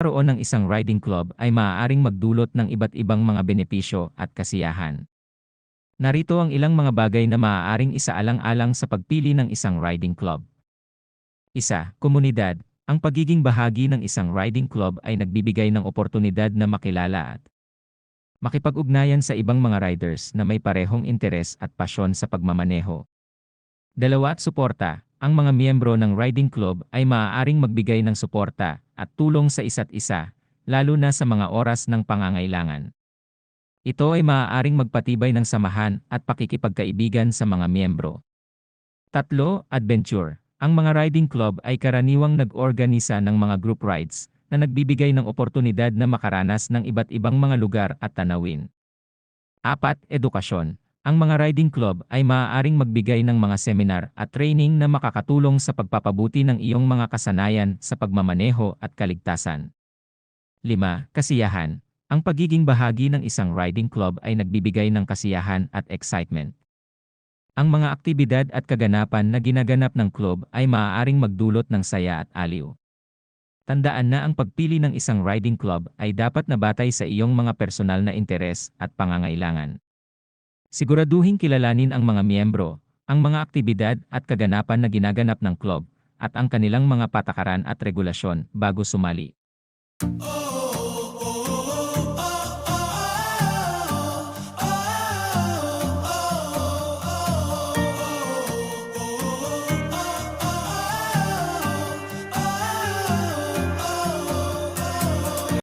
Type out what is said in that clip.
Karoon ng isang riding club ay maaaring magdulot ng iba't ibang mga benepisyo at kasiyahan. Narito ang ilang mga bagay na maaaring isaalang-alang sa pagpili ng isang riding club. Isa, komunidad. Ang pagiging bahagi ng isang riding club ay nagbibigay ng oportunidad na makilala at makipag-ugnayan sa ibang mga riders na may parehong interes at pasyon sa pagmamaneho. Dalawa suporta. Ang mga miyembro ng riding club ay maaaring magbigay ng suporta at tulong sa isa't isa, lalo na sa mga oras ng pangangailangan. Ito ay maaaring magpatibay ng samahan at pakikipagkaibigan sa mga miyembro. Tatlo, adventure. Ang mga riding club ay karaniwang nag-organisa ng mga group rides na nagbibigay ng oportunidad na makaranas ng iba't ibang mga lugar at tanawin. Apat, edukasyon. Ang mga riding club ay maaaring magbigay ng mga seminar at training na makakatulong sa pagpapabuti ng iyong mga kasanayan sa pagmamaneho at kaligtasan. 5. Kasiyahan. Ang pagiging bahagi ng isang riding club ay nagbibigay ng kasiyahan at excitement. Ang mga aktibidad at kaganapan na ginaganap ng club ay maaaring magdulot ng saya at aliw. Tandaan na ang pagpili ng isang riding club ay dapat nabatay sa iyong mga personal na interes at pangangailangan. Siguraduhin kilalanin ang mga miyembro, ang mga aktibidad at kaganapan na ginaganap ng club, at ang kanilang mga patakaran at regulasyon bago sumali. Oh,